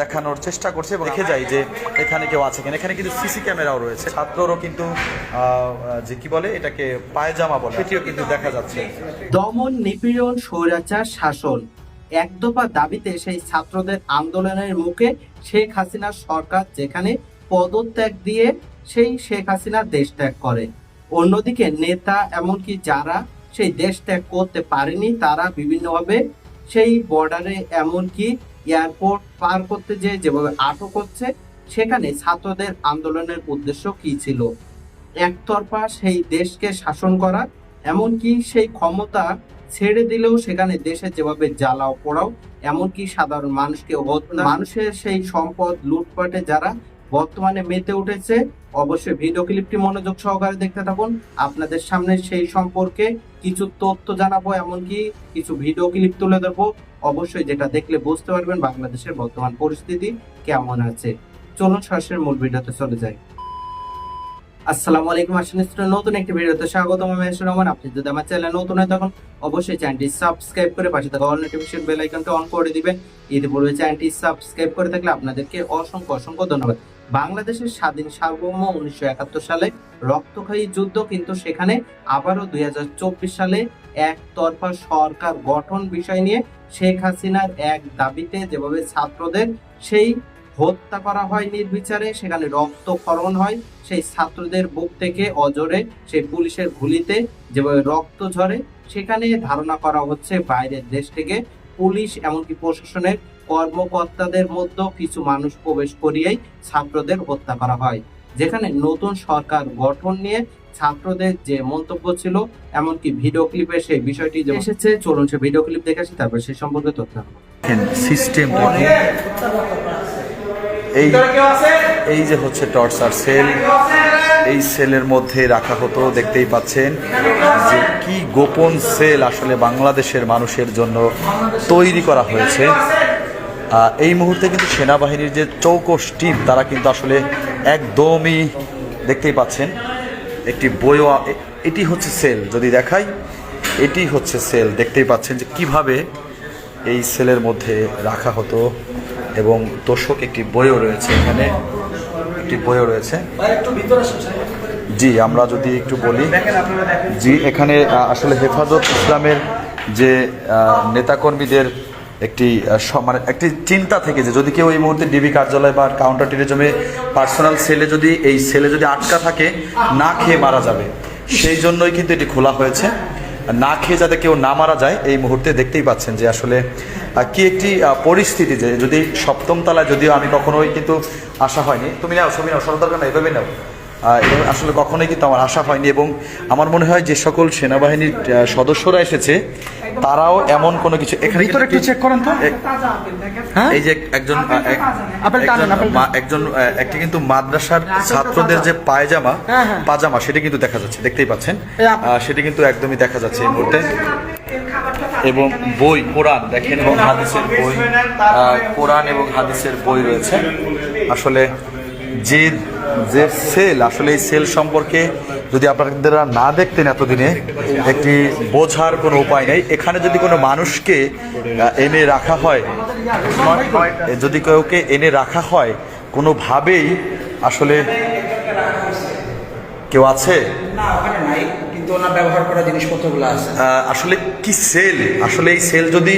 দেখানোর চেষ্টা করছে এবং দেখে যাই যে এখানে কেউ আছে কিনা। এখানে কিন্তু সিসি ক্যামেরাও রয়েছে। ছাত্ররও কিন্তু যে কি বলে, এটাকে পায়জামা বলে। সেটিও কিন্তু দেখা যাচ্ছে। দমন নিপীড়ন স্বৈরাচার শাসন। এক দফা দাবিতে সেই ছাত্রদের আন্দোলনের মুখে শেখ হাসিনার সরকার যেখানে পদত্যাগ দিয়ে সেই শেখ হাসিনা দেশ ত্যাগ করে। অন্যদিকে নেতা এমনকি যারা সেই দেশ ত্যাগ করতে পারেনি, তারা বিভিন্নভাবে সেই বর্ডারে এমনকি এয়ারপোর্ট পার করতে যে যেভাবে আটক হচ্ছে, সেখানে ছাত্রদের আন্দোলনের উদ্দেশ্য কি ছিল? একতরফা সেই দেশকে শাসন করা, এমনকি সেই ক্ষমতা ছেড়ে দিলেও সেখানে দেশে যেভাবে জ্বালাও পোড়াও, এমনকি সাধারণ মানুষকে মানুষের সেই সম্পদ লুটপাটে যারা বর্তমানে মেতে উঠেছে। অবশ্যই ভিডিও ক্লিপটি মনোযোগ সহকারে দেখতে থাকুন। আপনাদের সামনে সেই সম্পর্কে কিছু তথ্য জানাব, এমনকি কিছু ভিডিও ক্লিপ তুলে ধরবো। অবশ্যই যেটা দেখলে বুঝতে পারবেন বাংলাদেশের বর্তমান পরিস্থিতি কেমন আছে। চলুন সরাসরি মূল ভিডিওতে চলে যাই। আসসালামু আলাইকুম আসলে নতুন একটি ভিডিওতে স্বাগতম। আমি আসলে রহমান। আপনি যদি আমার চ্যানেল নতুন হয় তখন অবশ্যই চ্যানেলটি সাবস্ক্রাইব করে পাশে থাকা অল নোটিফিকেশন বেল আইকনটা অন করে দিবেন। ইতিপূর্বে চ্যানেলটি সাবস্ক্রাইব করে থাকলে আপনাদেরকে অসংখ্য অসংখ্য ধন্যবাদ। বাংলাদেশের স্বাধীন সার্বভৌম উনিশশো একাত্তর সালে রক্তক্ষয়ী যুদ্ধ, কিন্তু সেখানে আবারও দুই হাজার চব্বিশ সালে একতরফা সরকার গঠন বিষয় নিয়ে শেখ হাসিনার এক দাবিতে যেভাবে ছাত্রদের সেই হত্যা করা হয় নির্বিচারে, সেখানে রক্তক্ষরণ হয়, সেই ছাত্রদের বুক থেকে অজরে, সেই পুলিশের গুলিতে যেভাবে রক্ত ঝরে, সেখানে ধারণা করা হচ্ছে বাইরের দেশ থেকে পুলিশ, এমনকি প্রশাসনের কর্মকর্তাদের মধ্যে কিছু মানুষ প্রবেশ করিয়েই ছাত্রদের হত্যা করা হয়। যেখানে নতুন সরকার গঠন নিয়ে ছাত্রদের যে মন্তব্য ছিল এমনকি ভিডিও ক্লিপে সেই বিষয়টি যে এসেছে। চলুন সে ভিডিও ক্লিপ দেখে আসি তারপর সেই সম্পর্কে তথ্য। সিস্টেম এই এই যে হচ্ছে টর্চার সেল এই সেলের মধ্যে রাখা হতো দেখতেই পাচ্ছেন যে কি গোপন সেল আসলে বাংলাদেশের মানুষের জন্য তৈরি করা হয়েছে। এই মুহূর্তে কিন্তু সেনাবাহিনীর যে চৌকস টিম, তারা কিন্তু আসলে একদমই দেখতেই পাচ্ছেন, একটি বইও এটি হচ্ছে সেল। যদি দেখাই, এটি হচ্ছে সেল। দেখতেই পাচ্ছেন যে কীভাবে এই সেলের মধ্যে রাখা হতো এবং দর্শক একটি বইও রয়েছে এখানে, একটি বইও রয়েছে। জি, আমরা যদি একটু বলি, জি, এখানে আসলে হেফাজত ইসলামের যে নেতাকর্মীদের একটি মানে একটি চিন্তা থেকে যে যদি কেউ এই মুহূর্তে ডিবি কার্যালয় বা কাউন্টার টেরিজমে পার্সোনাল সেলে যদি, এই সেলে যদি আটকা থাকে, না খেয়ে মারা যাবে। সেই জন্যই কিন্তু এটি খোলা হয়েছে। না খেয়ে যাতে কেউ না মারা যায়, এই মুহূর্তে দেখতেই পাচ্ছেন যে আসলে কি একটি পরিস্থিতি যে যদি সপ্তম তলায় যদিও আমি কখনোই কিন্তু আশা হয়নি। তুমি নাও ছবি নাও সরল দরকার না এভাবে নাও। আহ, আসলে কখনোই কিন্তু আমার আশা হয়নি এবং আমার মনে হয় যে সকল সেনাবাহিনীর সদস্যরা এসেছে তারাও এমন কোনো কিছু এখানে ভিতরে একটু চেক করেন তো। হ্যাঁ? এই যে একজন একজন আপেল মা- একজন একটি কিন্তু মাদ্রাসার ছাত্রদের যে পায়জামা হ্যাঁ, হ্যাঁ। পাজামা সেটা কিন্তু দেখা যাচ্ছে দেখতেই পাচ্ছেন। সেটি কিন্তু একদমই দেখা যাচ্ছে এই মুহূর্তে। এবং বই কোরআন দেখেন এবং হাদিসের বই কোরআন এবং হাদিসের বই রয়েছে। আসলে যে যে সেল আসলে এই সেল সম্পর্কে যদি আপনারা না দেখতেন এতদিনে একটি বোঝার কোনো উপায় নেই। এখানে যদি কোনো মানুষকে এনে রাখা হয় যদি কাউকে এনে রাখা হয় কোনোভাবেই আসলে কেউ আছে? না ওখানে নাই ব্যবহার করা জিনিসপত্রগুলো আছে। আসলে কি সেল আসলে এই সেল যদি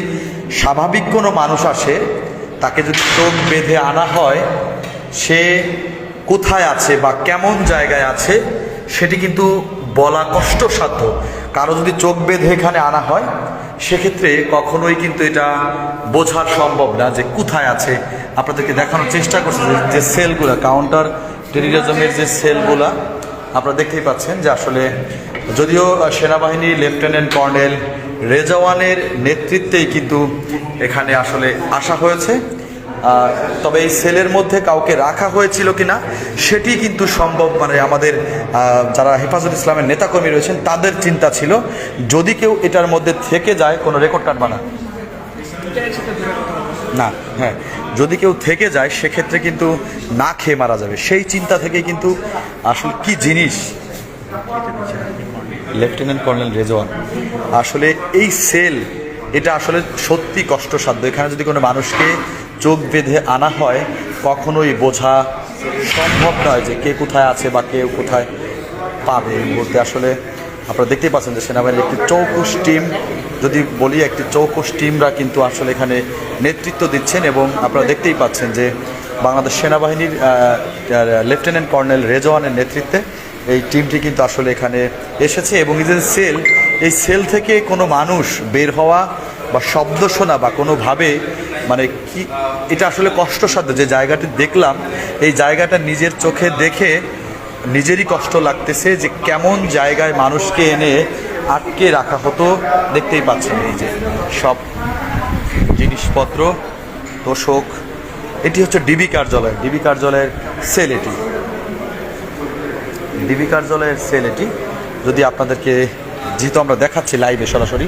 স্বাভাবিক কোনো মানুষ আসে তাকে যদি চোখ বেঁধে আনা হয় সে কোথায় আছে বা কেমন জায়গায় আছে, সেটি কিন্তু বলা কষ্টসাধ্য। কারও যদি চোখ বেঁধে এখানে আনা হয়, সেক্ষেত্রে কখনোই কিন্তু এটা বোঝার সম্ভব না যে কোথায় আছে। আপনাদেরকে দেখানোর চেষ্টা করছে যে- সেলগুলো কাউন্টার টেরিজমের যে সেলগুলা, আপনারা দেখতেই পাচ্ছেন যে আসলে যদিও সেনাবাহিনী লেফটেন্যান্ট কর্নেল রেজাওয়ানের নেতৃত্বেই কিন্তু এখানে আসলে আসা হয়েছে। তবে এই সেলের মধ্যে কাউকে রাখা হয়েছিল কিনা, সেটি কিন্তু সম্ভব মানে আমাদের যারা হেফাজত ইসলামের নেতাকর্মী রয়েছেন, তাদের চিন্তা ছিল। যদি কেউ এটার মধ্যে থেকে যায়, কোনো রেকর্ড কাটবা না। না হ্যাঁ। যদি কেউ থেকে যায়, সেক্ষেত্রে কিন্তু না খেয়ে মারা যাবে। সেই চিন্তা থেকে কিন্তু আসলে কি জিনিস? লেফটেন্যান্ট কর্নেল রেজওয়ান, আসলে এই সেল, এটা আসলে সত্যি কষ্টসাধ্য। এখানে যদি কোনো মানুষকে চোখ বেঁধে আনা হয়, কখনোই বোঝা সম্ভব নয় যে কে কোথায় আছে বা কেউ কোথায় পাবে এই মুহূর্তে। আসলে আপনারা দেখতেই পাচ্ছেন যে সেনাবাহিনীর একটি চৌকুশ টিম, যদি বলি একটি চৌকুশ টিমরা কিন্তু আসলে এখানে নেতৃত্ব দিচ্ছেন এবং আপনারা দেখতেই পাচ্ছেন যে বাংলাদেশ সেনাবাহিনীর লেফটেন্যান্ট কর্নেল রেজওয়ানের নেতৃত্বে এই টিমটি কিন্তু আসলে এখানে এসেছে এবং এই যে সেল, এই সেল থেকে কোনো মানুষ বের হওয়া বা শব্দ শোনা বা কোনোভাবে মানে কি, এটা আসলে কষ্টসাধ্য, যে জায়গাটি দেখলাম, এই জায়গাটা নিজের চোখে দেখে নিজেরই কষ্ট লাগতেছে যে কেমন জায়গায় মানুষকে এনে আটকে রাখা হতো, দেখতেই পাচ্ছেন এই যে সব জিনিসপত্র। তোষক এটি হচ্ছে ডিবি কার্যালয়, ডিবি কার্যালয়ের সেল এটি। ডিবি কার্যালয়ের সেল এটি। যদি আপনাদেরকে যেহেতু আমরা দেখাচ্ছি লাইভে সরাসরি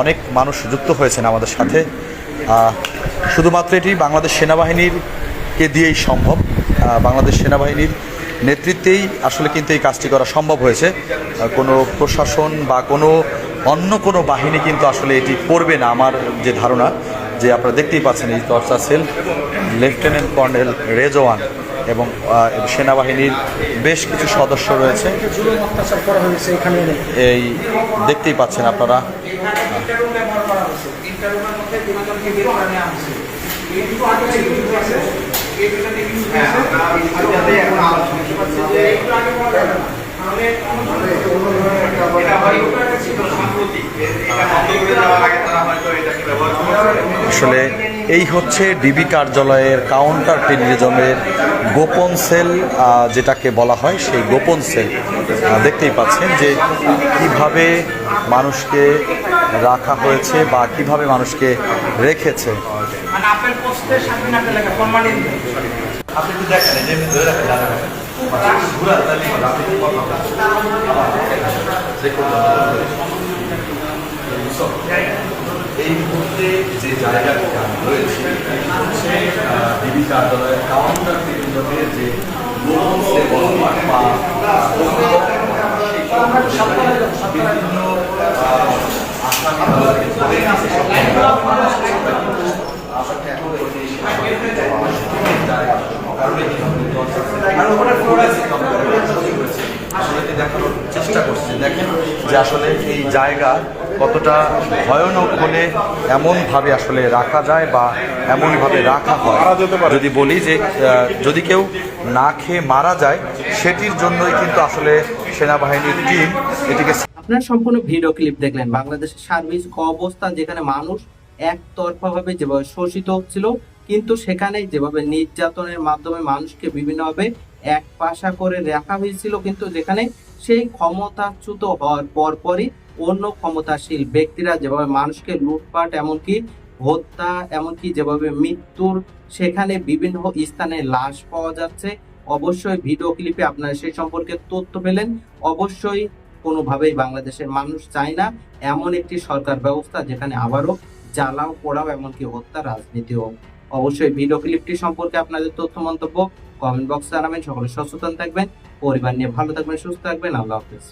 অনেক মানুষ যুক্ত হয়েছেন আমাদের সাথে। শুধুমাত্র এটি বাংলাদেশ সেনাবাহিনীর কে দিয়েই সম্ভব। বাংলাদেশ সেনাবাহিনীর নেতৃত্বেই আসলে কিন্তু এই কাজটি করা সম্ভব হয়েছে। কোনো প্রশাসন বা কোনো অন্য কোনো বাহিনী কিন্তু আসলে এটি করবে না, আমার যে ধারণা। যে আপনারা দেখতেই পাচ্ছেন এই চর্চা সেল লেফটেন্যান্ট কর্নেল রেজওয়ান এবং সেনাবাহিনীর বেশ কিছু সদস্য রয়েছে এই দেখতেই পাচ্ছেন আপনারা। আসলে এই হচ্ছে ডিবি কার্যালয়ের কাউন্টার টেরিজমের গোপন সেল যেটাকে বলা হয় সেই গোপন সেল। দেখতেই পাচ্ছেন যে কীভাবে মানুষকে রাখা হয়েছে বা কীভাবে মানুষকে রেখেছে। এই মুহূর্তে যে জায়গাটি রয়েছি হচ্ছে ডিবি কার্যালয়ের কাউন্টার কেন্দ্রে যে বিভিন্ন দেখানোর চেষ্টা করছে। দেখেন যে আসলে এই জায়গা কতটা ভয়ানক হলে এমনভাবে আসলে রাখা যায় বা এমনভাবে রাখা হয়। যদি বলি যে যদি কেউ না খেয়ে মারা যায় সেটির জন্যই কিন্তু আসলে সেনাবাহিনীর টিম এটিকে আপনারা সম্পূর্ণ ভিডিও ক্লিপ দেখলেন। বাংলাদেশের সার্বিক অবস্থা যেখানে মানুষ একতরফা ভাবে যেভাবে শোষিত হচ্ছিল কিন্তু সেখানে যেভাবে নির্যাতনের মাধ্যমে মানুষকে বিভিন্নভাবে এক পাশা করে রাখা হয়েছিল, কিন্তু যেখানে সেই ক্ষমতাচ্যুত হওয়ার পরপরই অন্য ক্ষমতাশীল ব্যক্তিরা যেভাবে মানুষকে লুটপাট, এমনকি হত্যা, এমনকি যেভাবে মৃত্যুর সেখানে বিভিন্ন স্থানে লাশ পাওয়া যাচ্ছে, অবশ্যই ভিডিও ক্লিপে আপনারা সেই সম্পর্কে তথ্য পেলেন। অবশ্যই কোনোভাবেই বাংলাদেশের মানুষ চায় না এমন একটি সরকার ব্যবস্থা যেখানে আবারও জ্বালাও, পোড়াও, এমনকি হত্যা রাজনীতি হোক অবশ্যই ভিডিও ক্লিপটি সম্পর্কে আপনাদের তথ্য, মন্তব্য কমেন্ট বক্সে জানাবেন। সকলে সচেতন থাকবেন। পরিবার নিয়ে ভালো থাকবেন সুস্থ থাকবেন। আল্লাহ হাফেজ।